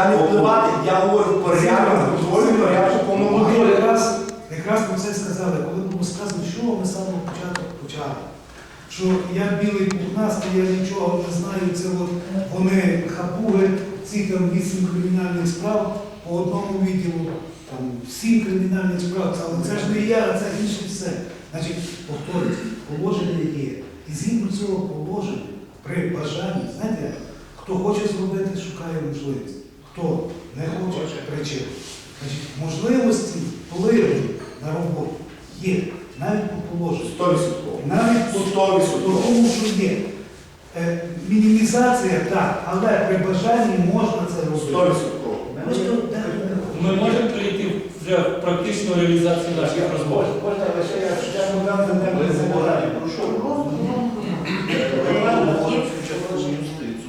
Я не впливати, я говорю порядок, контролю, порядок Ну, повноважень. якраз, якраз про це сказали, коли було сказано, що ми з самого початку почали. Що я білий пухнастий, я нічого не знаю, це от вони хапуги, ці там вісім кримінальних справ по одному відділу, там сім кримінальних справ, але це ж не я, це інше все. Значить, повторюсь, положення є. І згідно цього положення, при бажанні, знаєте, хто хоче зробити, шукає можливість. Хто не хоче, причин. Значить, можливості впливу на роботу є навіть по положенню. Сто відсотково. Навіть по Сто по відсотково. тому, що є. Е, мінімізація так, але при бажанні можна це робити. відсотково. Просто дехто не хоче. Ми можемо прийти вже в практичну реалізацію наших розмов. Можна лише я ще дам за тебе запитання. Про що?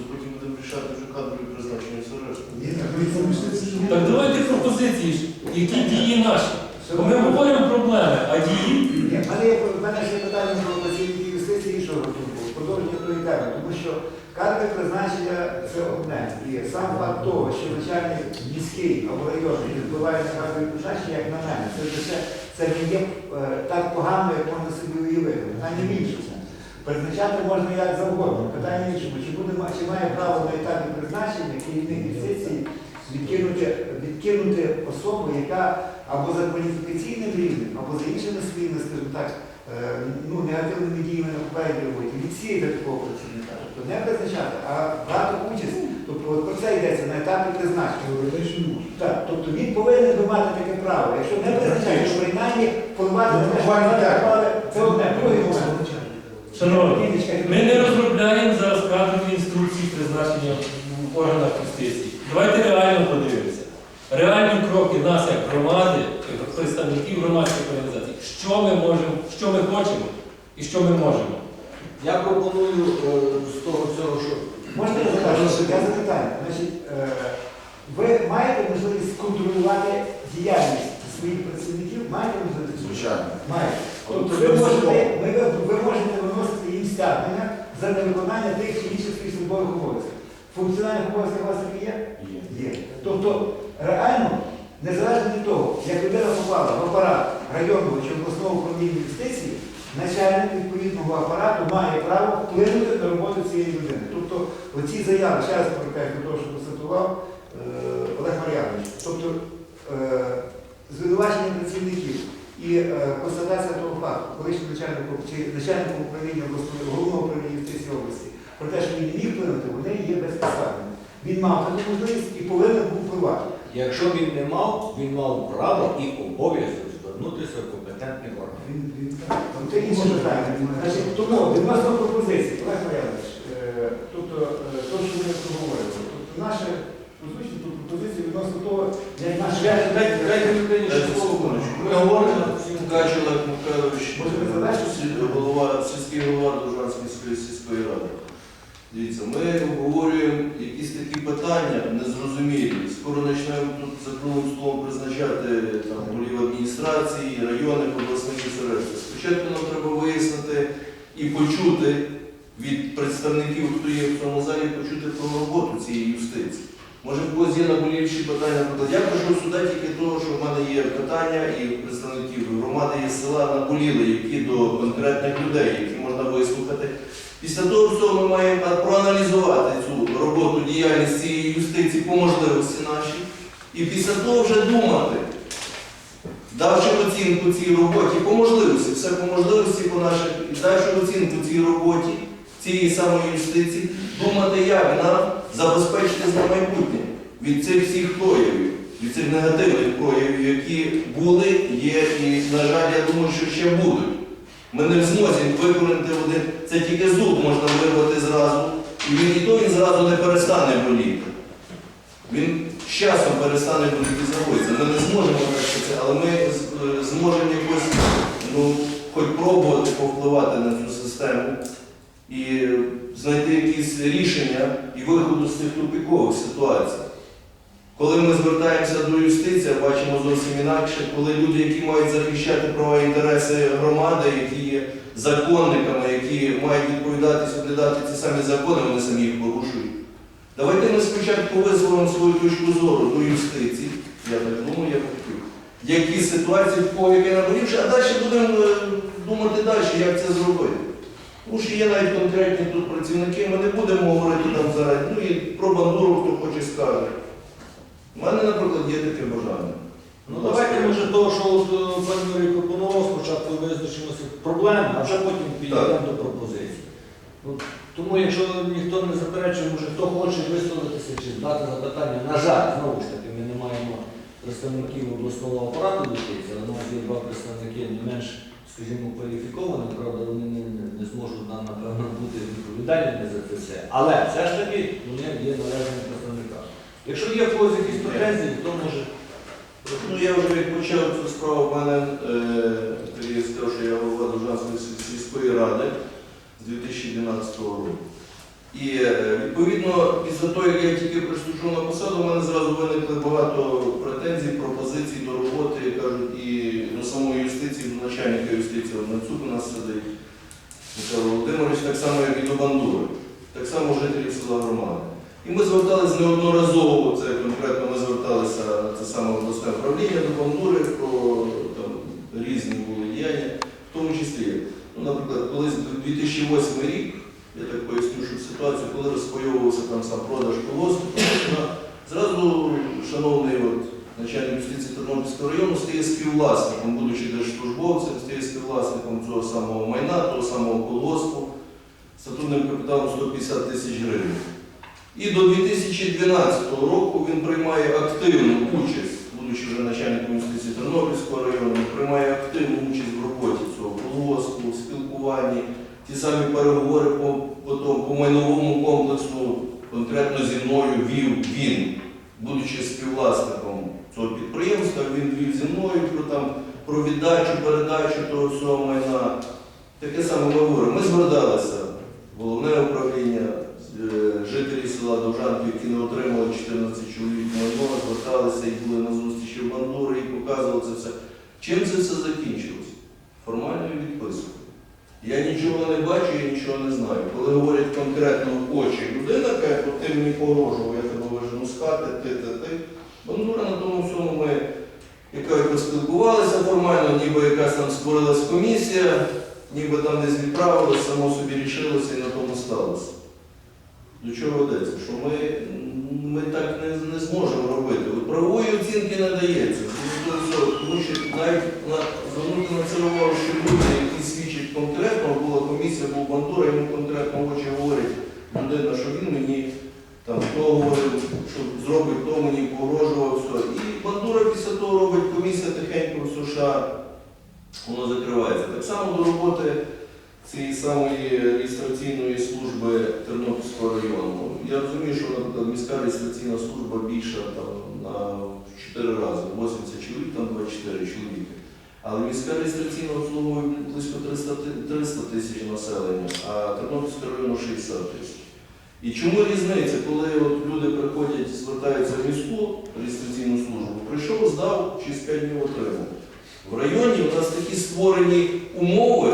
Потім будемо рішати вже кадрові призначення все решта. Ні, так ви це мислите, що Так давайте пропозиції, які дії наші. Бо ми говоримо проблеми, а дії Ні, в мене в мене ще питання про працівників юстиції іншого року, продовження тої теми, тому що кадрове призначення це одне. І сам факт того, що начальник міський або районний відбуває на кадрові призначення, як на мене, це ще це не є е, так погано, як можна собі уявити. Питання в іншому. Призначати можна як завгодно. Питання іншому. Чи буде чи має право на етапі призначення керівник юстиції відкинути, відкинути особу, яка або за кваліфікаційним рівнем, або за іншими своїми, скажімо так, е, ну, негативними діями на попередній роботі, відсіяти такого працівника. Тобто не призначати, а брати участь. Тобто от про це йдеться на етапі призначення. Так, тобто він повинен би мати таке право. Якщо не призначати, то принаймні впливати на те, що вона це одне. Другий момент. Шановні, ми не розробляємо зараз кадрові інструкції призначення в органах юстиції. Давайте реально подивимося. Реальні кроки нас як громади, як представників громадських організацій, що ми можемо, що ми хочемо і що ми можемо. Я пропоную е, з того всього, що Можете я запитаю? Я запитаю. Значить, е, ви маєте можливість контролювати діяльність своїх працівників? Маєте можливість? Звичайно. Маєте. Тобто ви можете, ви, ви можете виносити їм стягнення за невиконання тих чи інших своїх службових обов'язків. Функціональних обов'язків у вас такі є? Є. Тобто, реально, незалежно від того, як людина попала в апарат районного чи обласного управління юстиції, начальник відповідного апарату має право вплинути на роботу цієї людини. Тобто, оці заяви, ще раз повертаюся того, що процитував е, Олег Мар'янович. Тобто, е, звинувачення працівників і е, констатація того факту, колишнім начальником чи начальником управління обласної головного управління юстиції області, про те, що він не міг вплинути, вони є безпідставними. Він мав таку можливість і повинен був впливати. якщо він не мав, він мав право і обов'язок звернутися в компетентний орган. Він, він, Там Це інше питання. Значить, тому відносно пропозиції, Олег Мар'янович, е, тобто е, то, що ми проговорили, тобто наше озвучити тут пропозиції відносно того, як наш Дайте людині ще слово. Ми говоримо. Ткач Олег Михайлович, Може, ви завершите? голова, сільський голова Довжанської сільської ради. Дивіться, ми обговорюємо якісь такі питання незрозумілі. Скоро почнемо тут за круглим столом призначати там, голів адміністрації, райони, обласних і решта. Спочатку нам треба вияснити і почути від представників, хто є в цьому залі, почути про роботу цієї юстиції. Може, в когось є наболівші питання. Наприклад, я прийшов сюди тільки того, що в мене є питання і представників громади є села наболіли, які до конкретних людей, які можна вислухати. Після того всього ми маємо проаналізувати цю роботу, діяльність цієї юстиції по можливості нашій. І після того вже думати, давши оцінку цій роботі по можливості, все по можливості по наших, і давши оцінку цій роботі, цієї самої юстиції, думати, як нам забезпечити на майбутнє від цих всіх проявів, від цих негативних проявів, які були, є і, на жаль, я думаю, що ще будуть. Ми не в змозі виконати один, це тільки зуб можна вирвати зразу, і він і то він зразу не перестане боліти. Він з часом перестане боліти заводитися. Ми не зможемо це, але ми е, зможемо якось, ну, хоч пробувати повпливати на цю систему і знайти якісь рішення і виходу з цих тупікових ситуацій. Коли ми звертаємося до юстиції, бачимо зовсім інакше, коли люди, які мають захищати права і інтереси громади, які є законниками, які мають відповідати, соблюдати ці самі закони, вони самі їх порушують. Давайте ми спочатку висловимо свою точку зору до юстиції, я так думаю, я хотів. Які ситуації, в кого яке наболівши, а далі будемо е, думати далі, як це зробити. Тому що є навіть конкретні тут працівники, ми не будемо говорити там зараз, ну і про бандуру, хто хоче скаже. У мене, наприклад, є таке бажання. Ну давайте може того, що от, е, пан Юрій пропонував, спочатку визначимося проблем, а вже потім підійдемо до пропозицій. Ну, тому якщо ніхто не заперечує, може хто хоче висловитися чи здати запитання, на жаль, знову ж таки, ми не маємо представників обласного апарату юстиції, але у нас є два представники не менш, скажімо, кваліфіковані, правда, вони не, не, не зможуть нам, напевно, бути відповідальними за це все. Але все ж таки вони є належними представниками. Якщо є в когось якісь претензії, то може. Ну, я вже як почав цю справу, в мене е, сказав, що я голова Довжанської сіль- сільської ради з 2012 року. І е, відповідно, після того, як я тільки приступив на посаду, у мене зразу виникли багато претензій, пропозицій до роботи, кажуть, і до самої юстиції, до начальника юстиції от Нацук у нас сидить Михайло Володимирович, так само, як і до Бандури, так само жителів села Громади. І ми зверталися неодноразово, це конкретно ми зверталися це саме обласне управління до Бандури про там, різні були діяння, в тому числі, ну, наприклад, колись 2008 рік, я так поясню, що ситуацію, коли розпайовувався там сам продаж колосу, зразу шановний от, начальник юстиції Тернопільського району стає співвласником, будучи держслужбовцем, стає співвласником цього самого майна, того самого колгоспу, статутним капіталом 150 тисяч гривень. І до 2012 року він приймає активну участь, будучи вже начальником юстиції Тернопільського району, приймає активну участь в роботі цього колгоспу, спілкуванні, ті самі переговори по, по, по майновому комплексу, конкретно зі мною вів він, будучи співвласником цього підприємства, він вів зі мною про, там, про віддачу, передачу того всього майна. Таке саме говоримо. Ми зверталися в головне управління, жителі села Довжанки, які не отримали 14 чоловік майно, зверталися і були на зустрічі в Бандури і показували це все. Чим це все закінчилось? Формальною відпискою. Я нічого не бачу, я нічого не знаю. Коли говорять конкретно очі людина, каже, ти мені погрожував, я тебе вижену з хати, ти, ти, ти. Бандура на тому всьому ми яка поспілкувалися формально, ніби якась там створилась комісія, ніби там десь відправилось, само собі рішилося і на тому сталося. До чого йдеться? Що ми, ми так не, не зможемо робити. Правової оцінки не дається. Тому що- навіть на, звернути на це увагу, що люди, які свідчать конкретно, була комісія, був бандура, йому конкретно в очі говорить людина, що він мені там то говорив, що зробить, то мені погрожував, все. І бандура після того робить комісія тихенько в США, воно закривається. Так само до роботи цієї самої реєстраційної служби Тернопільського району. Я розумію, що міська реєстраційна служба більша там, на 4 рази, 80 чоловік, там 24 чоловіки. Але міська реєстраційна обслуговує близько 300 300 тисяч населення, а Тернопільського району 60 тисяч. І чому різниця, коли от люди приходять, звертаються в міську реєстраційну службу, прийшов, здав, через 5 днів отримав. В районі у нас такі створені умови,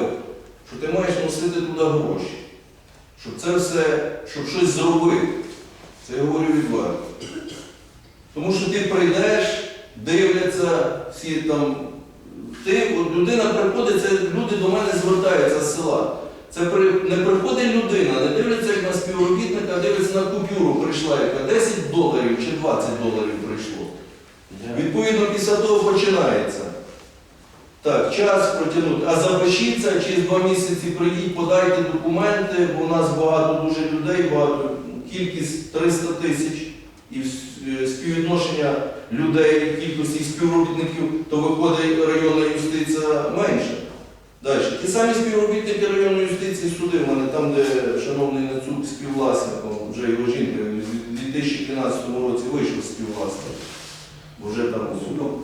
що ти маєш носити туди гроші. Щоб це все, щоб щось зробити. Це я говорю відверто. Тому що ти прийдеш, дивляться, всі там. Ти, от людина приходить, це люди до мене звертаються з села. Це при, не приходить людина, не дивляться як на співробітника, а дивиться на купюру, прийшла яка 10 доларів чи 20 доларів прийшло. Відповідно, після того починається. Так, час протягнути. А запишіться, через два місяці прийдіть, подайте документи, бо у нас багато дуже людей, багато, кількість 300 тисяч і е, співвідношення людей, кількості співробітників, то виходить районна юстиція менше. Далі. Ті самі співробітники районної юстиції суди, в мене там, де шановний Нацук співвласником, вже його жінка, у 2013 році вийшов співвласник. Бо вже там судом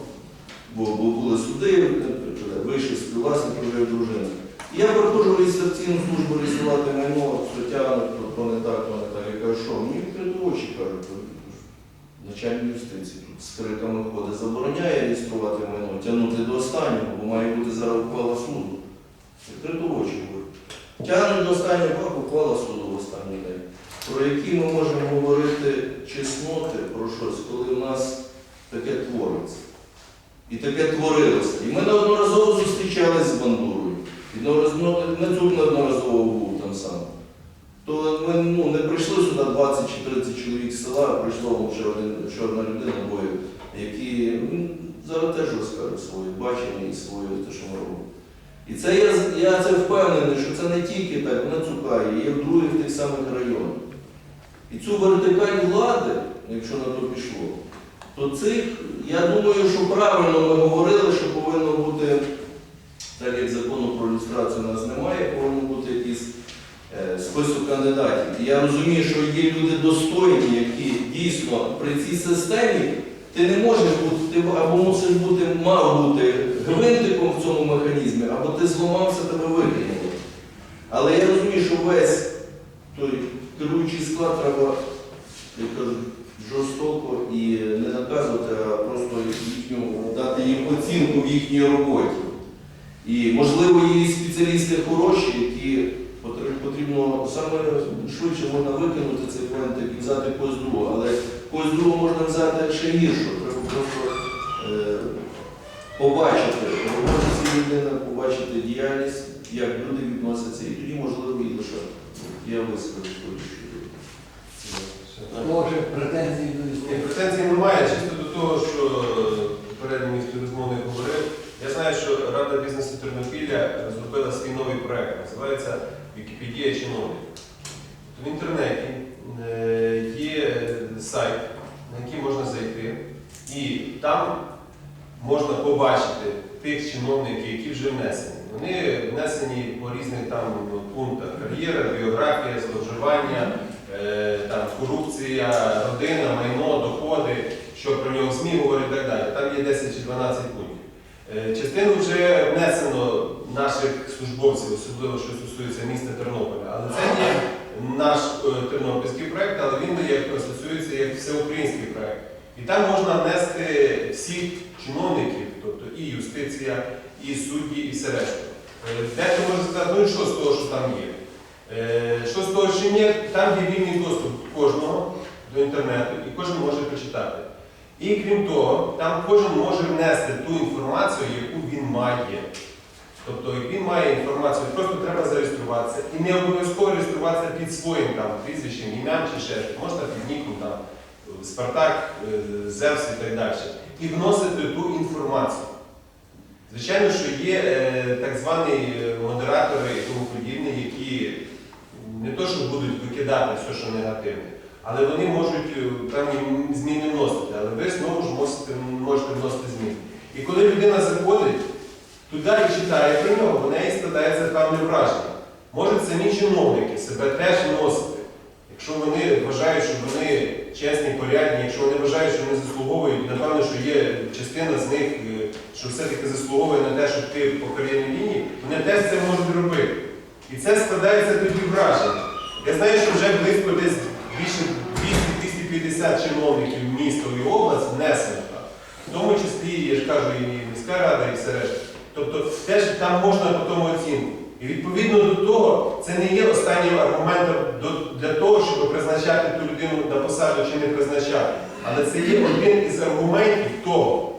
бо, були суди, вийшли співвласник, вже дружина. І я приходжу в реєстраційну службу реєструвати майно, все тягнуть, то, не так, то не так. Я кажу, що мені відкрито очі кажуть, начальник юстиції з криками ходить, забороняє реєструвати майно, тягнути до останнього, бо має бути зараз ухвала суду. Відкрито очі говорю. Тягнуть до останнього, ухвала суду в останній день. про які ми можемо говорити чесноти про щось, коли в нас таке. І таке творилося. І ми неодноразово зустрічалися з бандурою. І неодноразово- Нацюк неодноразово був там сам. То ми ну, не прийшли сюди 20 чи 30 чоловік з села, а ну, один, ще одна людина бою, які ну, зараз теж розкажуть своє бачення і своє те, що ми робимо. І це я, я це впевнений, що це не тільки так на Цукаї, є в других тих самих районах. І цю вертикаль влади, якщо на то пішло, то цих, я думаю, що правильно ми говорили, що повинно бути, так як закону про люстрацію у нас немає, повинен бути якийсь е, список кандидатів. Я розумію, що є люди достойні, які дійсно при цій системі ти не можеш бути, ти або мусиш бути, мав бути гвинтиком в цьому механізмі, або ти зламався, тебе викинули. Але я розумію, що весь той керуючий склад треба, як кажуть, жорстоко і не наказувати, а просто їхню, дати їм оцінку в їхній роботі. І можливо є спеціалісти хороші, які потрібно саме швидше можна викинути цей плентик і взяти когось другого, але когось другого можна взяти ще гіршого. Треба просто е, побачити роботу цієї людини, побачити діяльність, як люди відносяться, і тоді можливо і лише я щодо. Може, претензії до претензій немає, чисто до того, що попередній співрозмовник говорив. Я знаю, що Рада бізнесу Тернопілля зробила свій новий проект, називається Вікіпедія чиновник. В інтернеті е, є сайт, на який можна зайти, і там можна побачити тих чиновників, які вже внесені. Вони внесені по різних там пунктах кар'єра, біографія, зловживання, там, корупція, родина, майно, доходи, що про нього ЗМІ говорять і так далі. Там є 10 чи 12 пунктів. Е, Частину вже внесено наших службовців, особливо що стосується міста Тернополя. Але це є наш е, тернопільський проект, але він стосується як всеукраїнський проект. І там можна внести всіх чиновників, тобто і юстиція, і судді, і все решта. Е, Дехто може сказати, ну і що з того, що там є? Е, Що що там є вільний доступ кожного до інтернету, і кожен може прочитати. І крім того, там кожен може внести ту інформацію, яку він має. Тобто як він має інформацію, просто треба зареєструватися. І не обов'язково реєструватися під своїм там, прізвищем, ім'ям чи ще можна під ніком там, Спартак, е, Зевс і так далі. І вносити ту інформацію. Звичайно, що є е, так звані модератори і тому подібне, які не то, що будуть викидати все, що негативне, але вони можуть е, певні зміни вносити. Але ви знову ж можете, можете вносити зміни. І коли людина заходить туди і читає про нього, в неї складається певне враження. Можуть самі чиновники себе теж вносити. Якщо вони вважають, що вони чесні, порядні, якщо вони вважають, що вони заслуговують, напевно, що є частина з них, е, що все-таки заслуговує на те, щоб ти по кар'єрній лінії, вони теж це можуть робити. І це складається тоді враження. Я знаю, що вже близько десь більше 200-250 чиновників міста і область внесено. В тому числі, я ж кажу, і міська рада, і все решта. Тобто теж там можна по тому оцінку. І відповідно до того, це не є останнім аргументом для того, щоб призначати ту людину на посаду чи не призначати. Але це є один із аргументів того.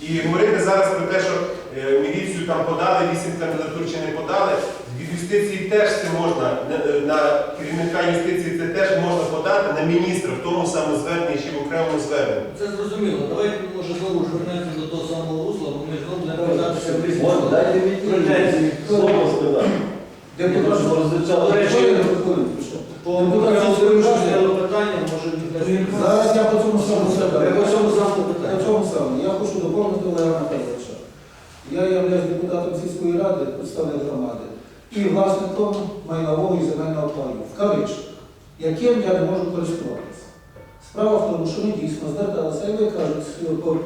І говорити зараз про те, що е, міліцію там подали, вісім кандидатур чи не подали, від юстиції теж це можна, на- на керівника юстиції це теж можна подати на міністра в тому самому зверненні чи в окремому зверненні. Це зрозуміло. Давайте, може, знову ж вернемося до того самого русла, бо ми знову будемо казатися в різні От, дайте відповідь. Слово сказати. Депутат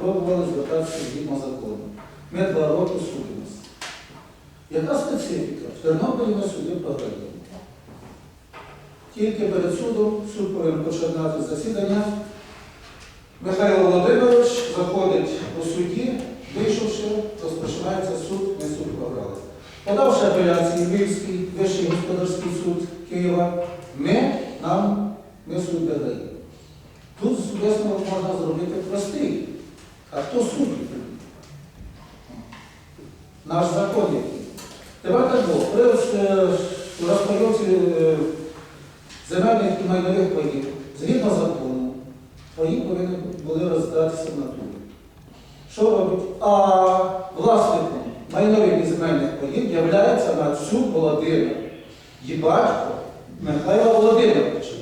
кажуть, пробували звертатися згідно закону. Ми два роки судимося. Яка специфіка? В Тернополі ми суди програємо. Тільки перед судом суд повинен починати засідання. Михайло Володимирович заходить у суді, вийшовши, розпочинається суд, ми суд програли. Подавши апеляції Львівський, Вищий господарський суд Києва, ми нам ми суд виграємо. Тут висновок можна зробити простий. А хто судить? Наш закон який. Тепер так було. При е, розпайовці е, земельних і майнових паїв, згідно закону, паї повинні були роздатися в натурі. Що робить? А власником майнових і земельних паїв являється Нацюк Володимир, і батько Михайла Володимировича.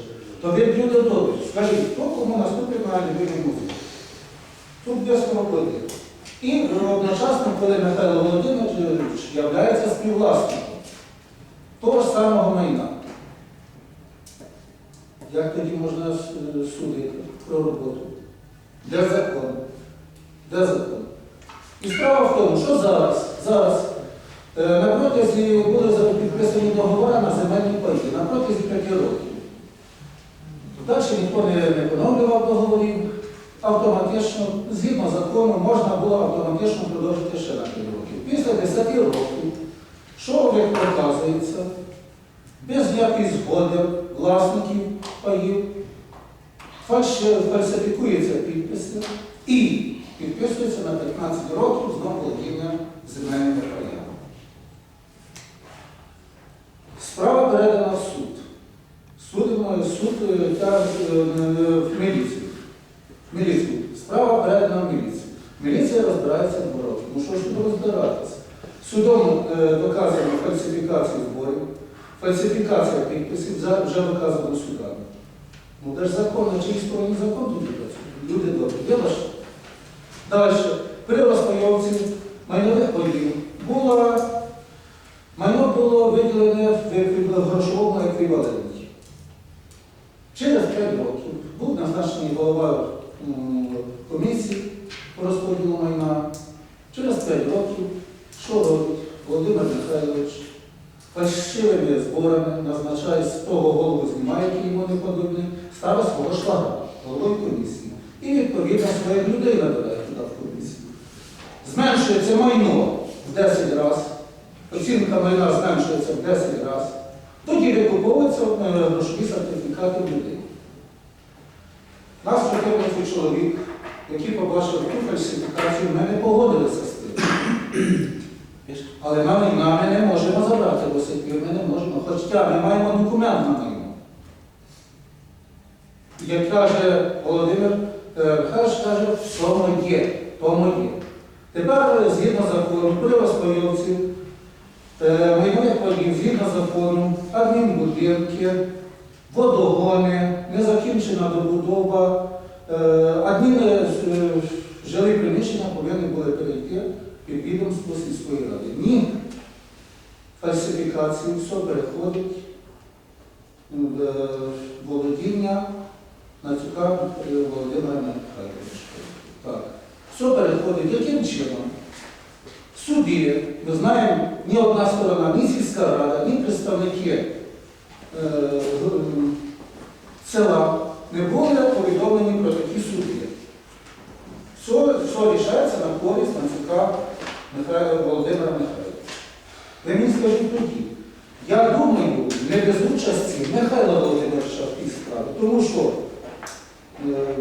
То ви люди добрі, скажіть, хто кому наступить на любимий музей? Тут висновок один. І одночасно, коли Михайло Володимирович являється співвласником того ж самого майна. Як тоді можна судити про роботу? Де закон? Де закон? І справа в тому, що зараз, зараз е, на протязі були підписані договори на земельні паї, на протязі п'яти років. Далі ніхто не поновлював договорів, автоматично, згідно закону, можна було автоматично продовжити ще на 5 років. Після 10 років, що як показується, без ніякої згоди власників паїв, фальсифікуються підписи і підписується на 15 років знову володіння земельними паями. Справа передана в суд. Судимо суд е, та е, в міліцію. Міліцію. Справа передана в міліцію. Міліція розбирається два роки. Ну що ж тут розбиратися? Судом е, доказано фальсифікацію зборів, фальсифікація підписів за- вже доказано судами. Ну де ж закон, на чиїй закон тут працює? Люди добрі. Де ваш? Далі. При розпайовці майнових полів було, майно було виділене в грошовому еквіваленті. Через 5 років був назначений голова комісії по розподілу майна. Через 5 років, що робить Володимир Михайлович? Фальшивими зборами назначає з того голову знімає, який йому не потрібний, ставить свого шлага, головою комісії. І відповідно своїх людей набирає туди в комісію. Зменшується майно в 10 разів, оцінка майна зменшується в 10 разів. Тоді викуповуються е, грошові сертифікати людей. Нас 14 чоловік, які побачили ту фальсифікацію, ми не погодилися з тим. Але на майна ми не можемо забрати до ми не можемо. Хоча ми маємо документ на майно. Як каже Володимир, е, Михайлович каже, все моє, то моє. Тепер, е, згідно закону, при розпайовці е, майнових полів, згідно закону, адмінбудинки, водогони, незакінчена добудова, е, адмін е, жилі приміщення повинні були перейти під відомство сільської ради. Ні. Фальсифікації, все переходить е, володіння Нацюка е, Володимира Михайловича. Так. Все переходить яким чином? В суді, ми знаємо, ні одна сторона, ні сільська рада, ні представники е, села не були повідомлені про такі. Все, все рішається на користь Нацюка Володимира Михайловича. Ви мені скажіть тоді, я думаю, не без участі Михайла Володимировича в тій справі, тому що е,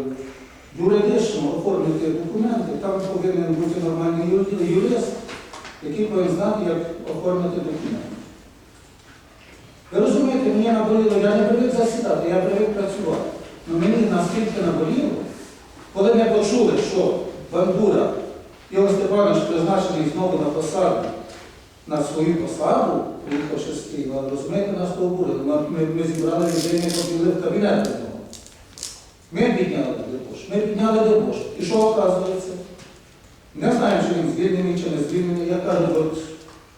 юридично оформити документи, там повинен бути нормальний юрист, який повинен знати, як оформити документи. Ви розумієте, мені наболіло, я не привик засідати, я привик працювати. Ну мені наскільки наболіло, коли ми почули, що Бандура Ігор Степанович призначений знову на посаду, на свою посаду, приїхавши з Києва, розумієте, нас то обурили. Ми, ми, зібрали людей, побігли в кабінет до нього. Ми підняли дебош, ми підняли дебош. І що оказується? Не знаємо, чи він звільнений, чи не звільнений. Я кажу,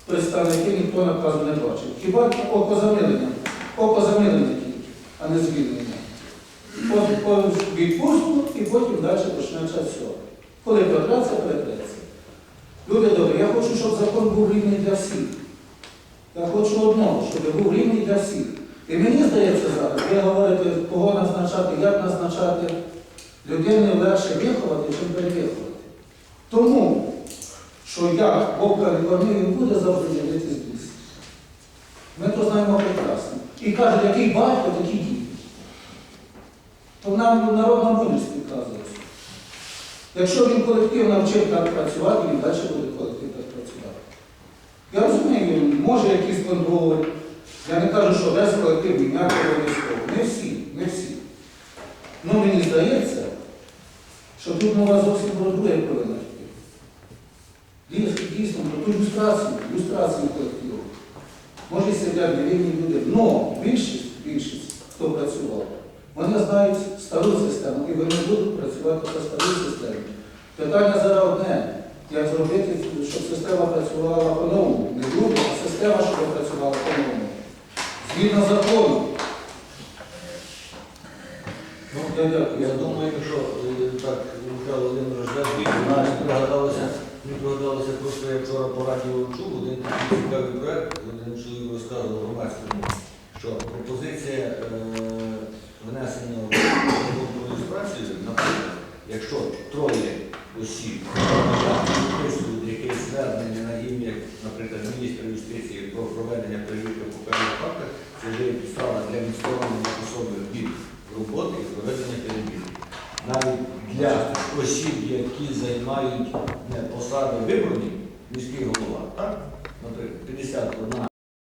от представники ніхто наказу не бачив. Хіба око замилення? Око замилення тільки, а не звільнення. По відпустку і потім далі почнеться все. Коли протреться, перетреться. Люди добрі, я хочу, щоб закон був рівний для всіх. Я хочу одного, щоб був рівний для всіх. І мені здається зараз, ви говорите, кого назначати, як назначати, людини легше виховати, чим перевиховати. Тому, що як Бога не він буде завжди ділитися з лісу. Ми то знаємо прекрасно. І каже, який батько, такі діти. то нам народна мудрість підказується. Якщо він колектив навчив так працювати, він далі буде колектив так працювати. Я розумію, може якийсь контроль. Я не кажу, що весь колектив міняти обов'язково. Не всі, не всі. Ну мені здається, що тут мова зовсім про друге повинна. Дійсно, про ту люстрацію, люстрацію колективу. Може сидять невинні люди, але більшість, більшість, хто працював, вони знають стару систему і вони будуть працювати по старій системі. Питання зараз одне, як зробити, щоб система працювала по-новому. Не люди, а система, щоб працювала по-новому. Згідно закону. Ну, я дякую. Я думаю, що е, так, Михайло Володимирович, дійсно, пригадалося, мені пригадалося просто, я вчора по радіо чув один цікавий проект, один чоловік розказував громадському, що пропозиція е, внесення в ілюстрацію, наприклад, якщо троє осіб підписують якесь звернення на ім'я, наприклад, міністра юстиції про проведення перевірки по певних фактах, це вже є підстава для відсторонення особи від роботи і проведення перевірки. Навіть для осіб, які займають посади виборні, міський голова, так? Наприклад, 51